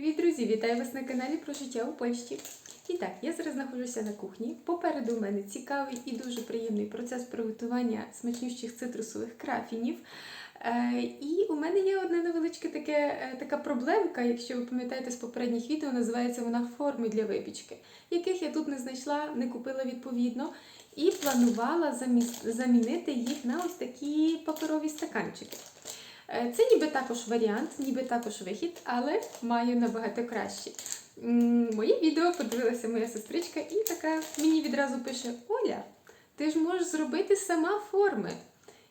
Привіт, друзі! Вітаю вас на каналі про життя у Польщі. І так, я зараз знаходжуся на кухні. Попереду у мене цікавий і дуже приємний процес приготування смачнющих цитрусових крафінів. Е, і у мене є одна невеличка таке, е, така проблемка, якщо ви пам'ятаєте з попередніх відео, називається вона форми для випічки, яких я тут не знайшла, не купила відповідно. І планувала заміс- замінити їх на ось такі паперові стаканчики. Е, Це ніби також варіант, ніби також вихід, але маю набагато краще. Моє відео подивилася моя сестричка і така мені відразу пише: Оля, ти ж можеш зробити сама форми.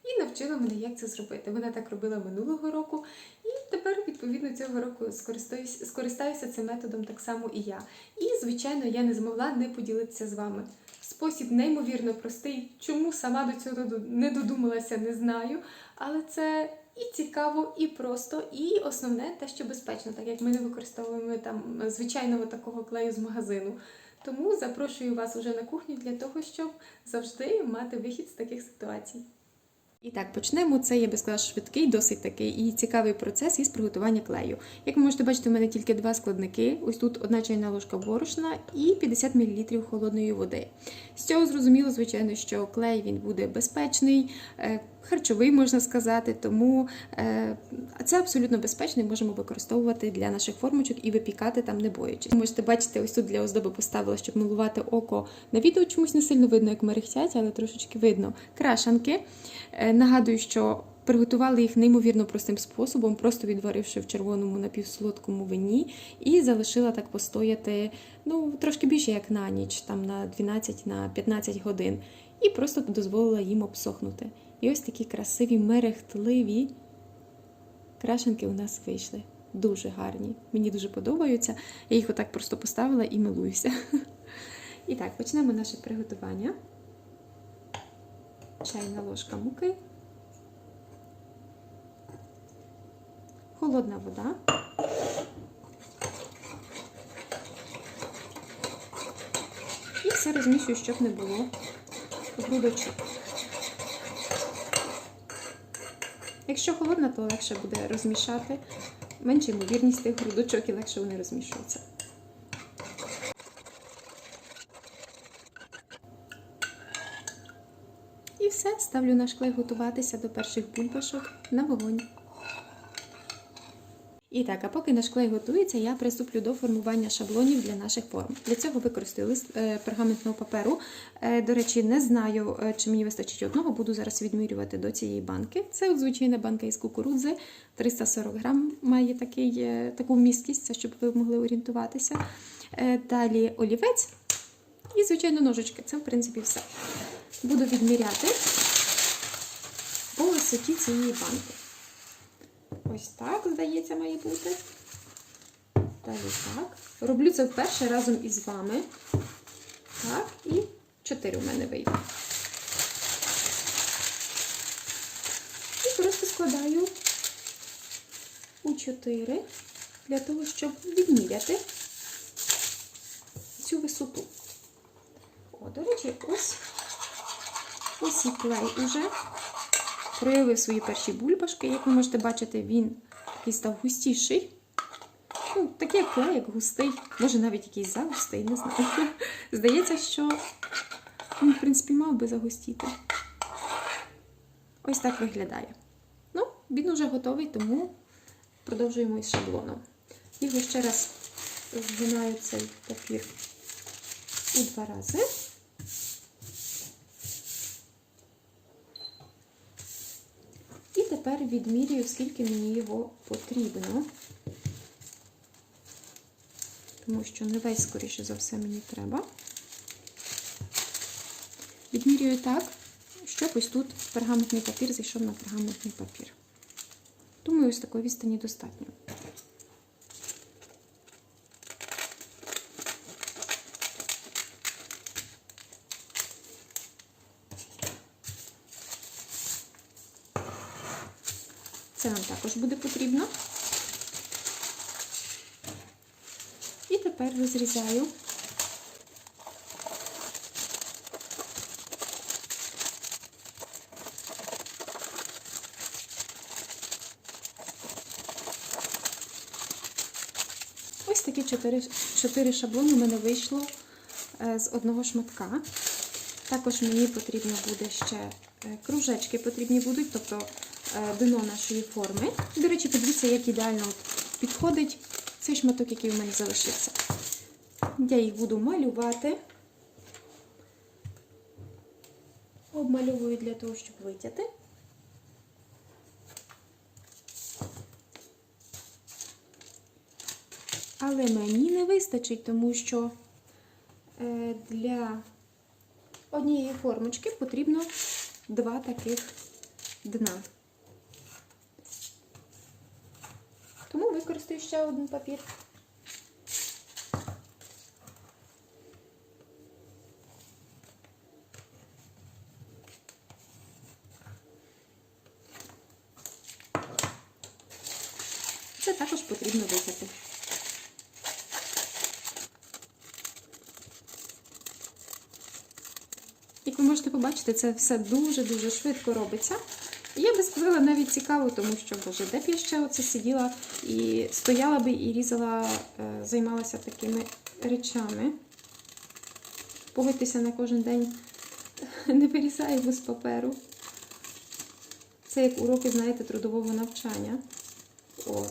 І навчила мене, як це зробити. Вона так робила минулого року, і тепер, відповідно, цього року скористаюсь, скористаюся цим методом так само і я. І, звичайно, я не змогла не поділитися з вами. Спосіб неймовірно простий. Чому сама до цього не додумалася, не знаю. Але це і цікаво, і просто, і основне те, що безпечно, так як ми не використовуємо там звичайного такого клею з магазину. Тому запрошую вас уже на кухню для того, щоб завжди мати вихід з таких ситуацій. І так, почнемо. Це, я би сказала, швидкий, досить такий і цікавий процес із приготування клею. Як ви можете бачити, у мене тільки два складники. Ось тут одна чайна ложка борошна і 50 мл холодної води. З цього зрозуміло, звичайно, що клей він буде безпечний, е, харчовий, можна сказати, тому е, це абсолютно безпечно можемо використовувати для наших формочок і випікати там не боячись. Можете бачити, ось тут для оздоби поставила, щоб милувати око. На відео чомусь не сильно видно, як мерехтять, але трошечки видно крашанки. Е, Нагадую, що приготували їх неймовірно простим способом, просто відваривши в червоному напівсолодкому вині, і залишила так постояти ну, трошки більше, як на ніч, там на 12-15 на 15 годин, і просто дозволила їм обсохнути. І ось такі красиві, мерехтливі крашенки у нас вийшли. Дуже гарні. Мені дуже подобаються. Я їх отак просто поставила і милуюся. І так, почнемо наше приготування. Чайна ложка муки. Холодна вода. І все розмішую, щоб не було грудочок. Якщо холодна, то легше буде розмішати. Менша ймовірність тих грудочок і легше вони розмішуються. І все, ставлю наш клей готуватися до перших бульбашок на вогонь. І так, а поки наш клей готується, я приступлю до формування шаблонів для наших форм. Для цього використаю лист е, пергаментного паперу. Е, до речі, не знаю, е, чи мені вистачить одного, буду зараз відмірювати до цієї банки. Це звичайна банка із кукурудзи, 340 грам має такий, таку вмісткість, це щоб ви могли орієнтуватися. Далі олівець і, звичайно, ножички. Це, в принципі, все. Буду відміряти по висоті цієї банки. Ось так, здається, має бути. Далі так. Роблю це вперше разом із вами. Так, і 4 у мене вийде. І просто складаю у 4 для того, щоб відміряти цю висоту. О, до речі, ось ось і клей уже проявив свої перші бульбашки. Як ви можете бачити, він такий став густіший. Ну, такий як густий, може навіть якийсь загустий, не знаю. Здається, що він, в принципі, мав би загустіти. Ось так виглядає. Ну, він уже готовий, тому продовжуємо із шаблоном. Його ще раз згинаю цей папір у два рази. Тепер відмірюю, скільки мені його потрібно. Тому що не весь, скоріше за все, мені треба. Відмірюю так, щоб ось тут пергаментний папір зайшов на пергаментний папір. Думаю, ось такої відстані достатньо. Це нам також буде потрібно. І розрізаю таки 4, 4 шаблони у мене вийшло е, з одного шматка. Також мені потрібно буде ще е, кружечки потрібні будуть, тобто е, дно нашої форми. До речі, подивіться, як ідеально підходить цей шматок, який у мене залишився. Я їх буду малювати. Обмальовую для того, щоб витяти. Але мені не вистачить, тому що е, для однієї формочки потрібно два таких дна. Тому використаю ще один папір. Також потрібно витяти. Як ви можете побачити, це все дуже-дуже швидко робиться. Я би сказала навіть цікаво, тому що, боже, де б я ще оце сиділа і стояла би і різала, е, займалася такими речами. Погодьтеся на кожен день не вирізаю без паперу. Це як уроки, знаєте, трудового навчання. О,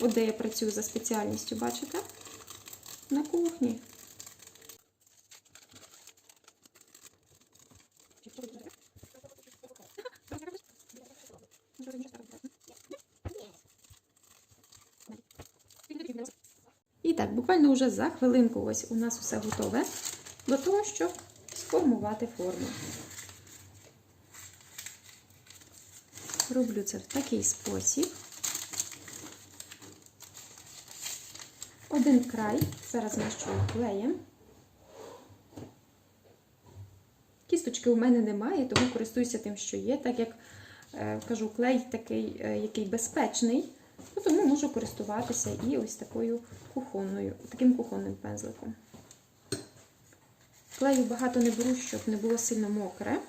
от де я працюю за спеціальністю, бачите? На кухні. І так, буквально вже за хвилинку ось у нас все готове до того, щоб сформувати форму. Роблю це в такий спосіб. Один край зараз змащую клеєм. Кісточки у мене немає, тому користуюся тим, що є, так як е, кажу, клей такий, е, який безпечний, ну, тому можу користуватися і ось такою кухонною, таким кухонним пензликом. Клею багато не беру, щоб не було сильно мокре.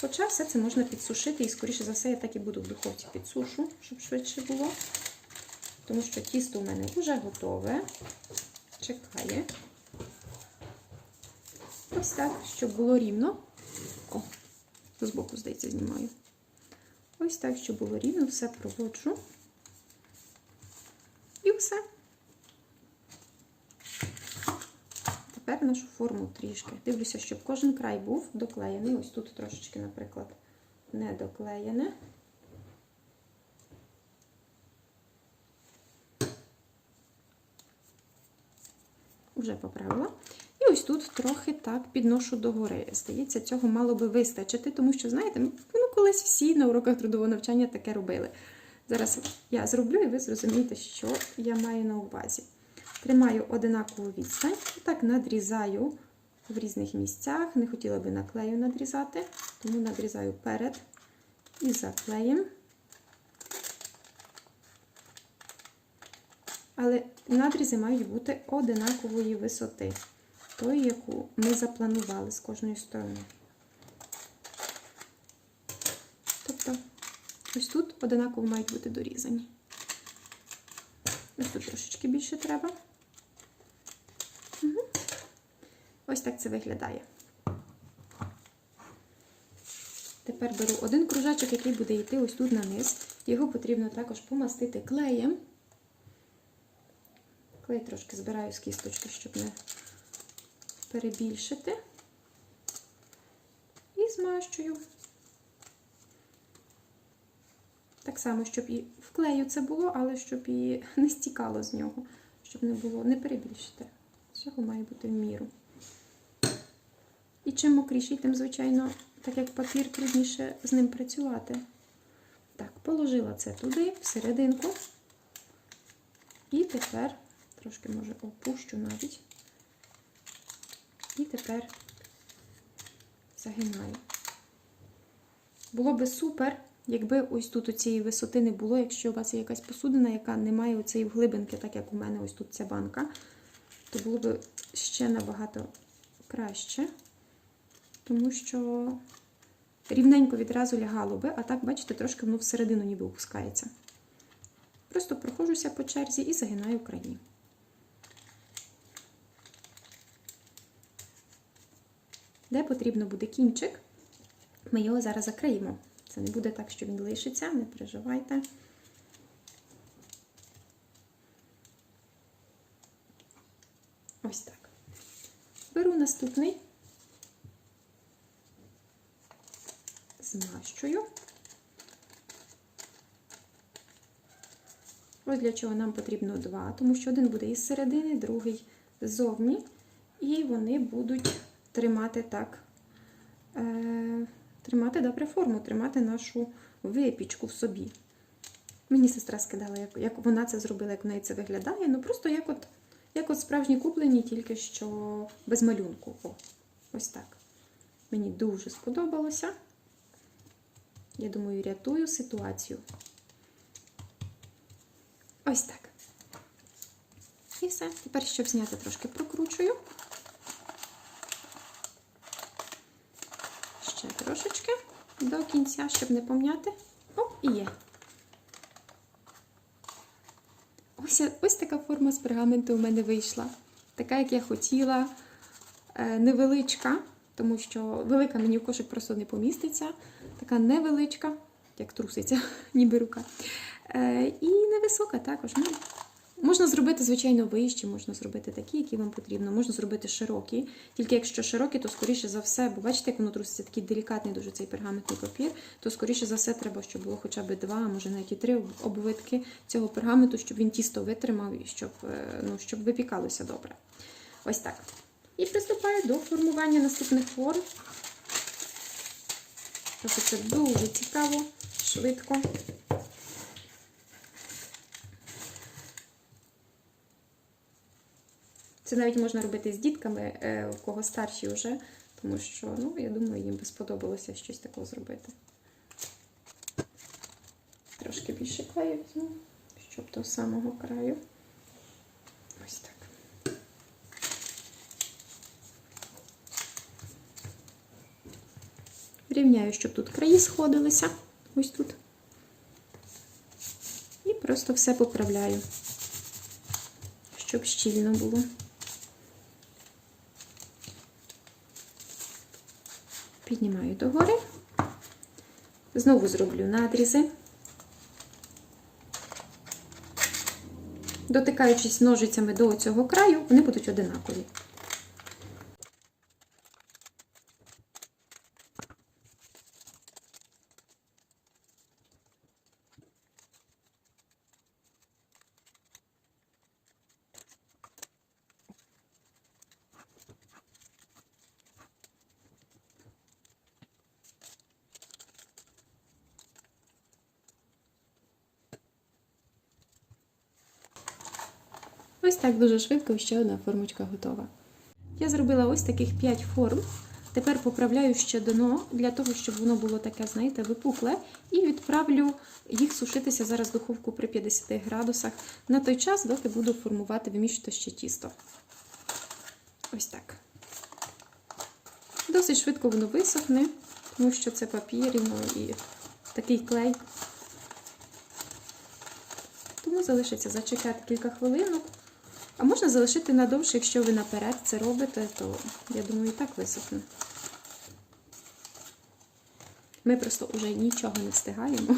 Хоча все це можна підсушити, і, скоріше за все, я так і буду в духовці підсушу, щоб швидше було. Тому що тісто у мене вже готове. Чекає. Ось так, щоб було рівно. О, збоку, здається, знімаю. Ось так, щоб було рівно, все проводжу. І все. Тепер нашу форму трішки. Дивлюся, щоб кожен край був доклеєний. Ось тут трошечки, наприклад, не доклеєне. Вже поправила. І ось тут трохи так підношу догори. Здається, цього мало би вистачити, тому що, знаєте, ну колись всі на уроках трудового навчання таке робили. Зараз я зроблю, і ви зрозумієте, що я маю на увазі. Тримаю одинакову відстань, так надрізаю в різних місцях. Не хотіла би наклею надрізати, тому надрізаю перед і за Але надрізи мають бути одинакової висоти, тої, яку ми запланували з кожної сторони. Тобто, ось тут одинаково мають бути дорізані. Ось тут трошечки більше треба. Угу. Ось так це виглядає. Тепер беру один кружечок, який буде йти ось тут на низ. Його потрібно також помастити клеєм. Клей трошки збираю з кісточки, щоб не перебільшити. І змащую. Так само, щоб і в клею це було, але щоб і не стікало з нього, щоб не було, не перебільшити. Всього має бути в міру. І чим мокріший, тим, звичайно, так як папір, трудніше з ним працювати. Так, положила це туди, всерединку. І тепер, трошки, може, опущу навіть. І тепер загинаю. Було би супер, якби ось тут у цієї висоти не було, якщо у вас є якась посудина, яка не має оцієї вглибинки, так як у мене ось тут ця банка, то було б ще набагато краще. Тому що рівненько відразу лягало би, а так, бачите, трошки воно всередину ніби опускається. Просто проходжуся по черзі і загинаю краї. Де потрібно буде кінчик, ми його зараз закриємо. Це не буде так, що він лишиться, не переживайте. Ось так. Беру наступний, змащую. Ось для чого нам потрібно два, тому що один буде із середини, другий ззовні, і вони будуть тримати так, е, тримати добре форму, тримати нашу випічку в собі. Мені сестра скидала, як, як вона це зробила, як в неї це виглядає. Ну просто як от, як от справжні куплені, тільки що без малюнку. О, ось так. Мені дуже сподобалося. Я думаю, рятую ситуацію. Ось так. І все. Тепер, щоб зняти, трошки прокручую. Ще трошечки до кінця, щоб не пом'яти. Оп, і є. Ось, ось така форма з пергаменту у мене вийшла. Така, як я хотіла, Е, невеличка, тому що велика мені в кошик просто не поміститься. Така невеличка, як труситься, ніби рука. Е, І невисока також. Ну, можна зробити, звичайно, вищі, можна зробити такі, які вам потрібно. Можна зробити широкі. Тільки якщо широкі, то скоріше за все, бо бачите, як воно труситься, такий делікатний дуже цей пергаментний папір, то скоріше за все треба, щоб було хоча б два, а може навіть і три обвитки цього пергаменту, щоб він тісто витримав і щоб, е, ну, щоб випікалося добре. Ось так. І приступаю до формування наступних форм. Тобто це дуже цікаво, швидко. Це навіть можна робити з дітками, е, у кого старші вже, тому що, ну, я думаю, їм би сподобалося щось такого зробити. Трошки більше клею візьму, щоб до самого краю. Ось так. Рівняю, щоб тут краї сходилися. Ось тут. І просто все поправляю, щоб щільно було. Піднімаю догори. Знову зроблю надрізи. Дотикаючись ножицями до цього краю, вони будуть одинакові. Ось так дуже швидко ще одна формочка готова. Я зробила ось таких 5 форм. Тепер поправляю ще дно для того, щоб воно було таке, знаєте, випукле. І відправлю їх сушитися зараз в духовку при 50 градусах на той час, доки буду формувати, вимішувати ще тісто. Ось так. Досить швидко воно висохне, тому що це папір ну, і такий клей. Тому залишиться зачекати кілька хвилинок. А можна залишити надовше, якщо ви наперед це робите, то я думаю, і так висохне. Ми просто вже нічого не встигаємо,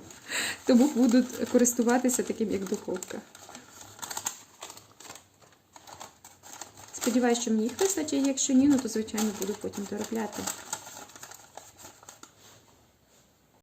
тому буду користуватися таким, як духовка. Сподіваюсь, що мені їх вистачить, якщо ні, ну то звичайно буду потім доробляти.